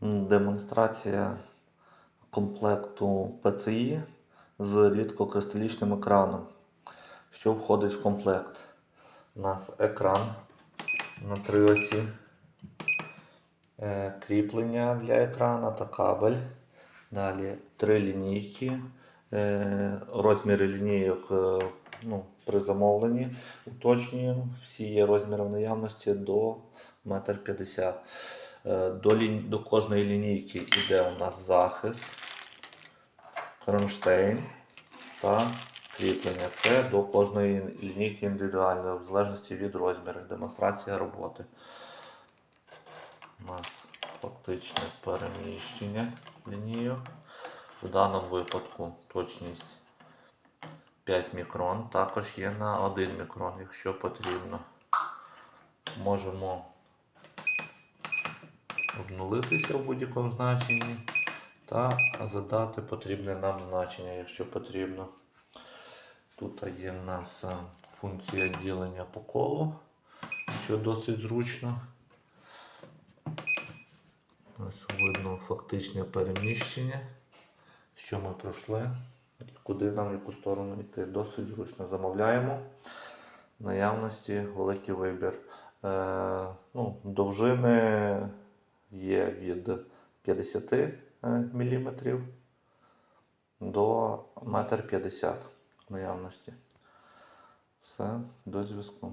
Демонстрація комплекту PCI з рідкокристалічним екраном. Що входить в комплект? У нас екран на три осі, е, кріплення для екрана та кабель. Далі три лінійки. Е, Розміри лінійок е, ну, при замовленні уточнюємо. Всі є розміри в наявності до 1,50 м. Е, До, лі... до кожної лінійки йде у нас захист, кронштейн та кріплення. Це до кожної лінійки індивідуально, в залежності від розміру. Демонстрація роботи. У нас фактичне переміщення лінійок. В даному випадку точність 5 мікрон. Також є на 1 мікрон, якщо потрібно. Можемо знулитися в будь-якому значенні та задати потрібне нам значення, якщо потрібно. Тут є в нас е, функція ділення по колу, що досить зручно. У нас видно фактичне переміщення, що ми пройшли, куди нам в яку сторону йти. Досить зручно замовляємо. Наявності великий вибір. Е, ну, довжини є від 50 мм до 1,50 м наявності. Все, до зв'язку.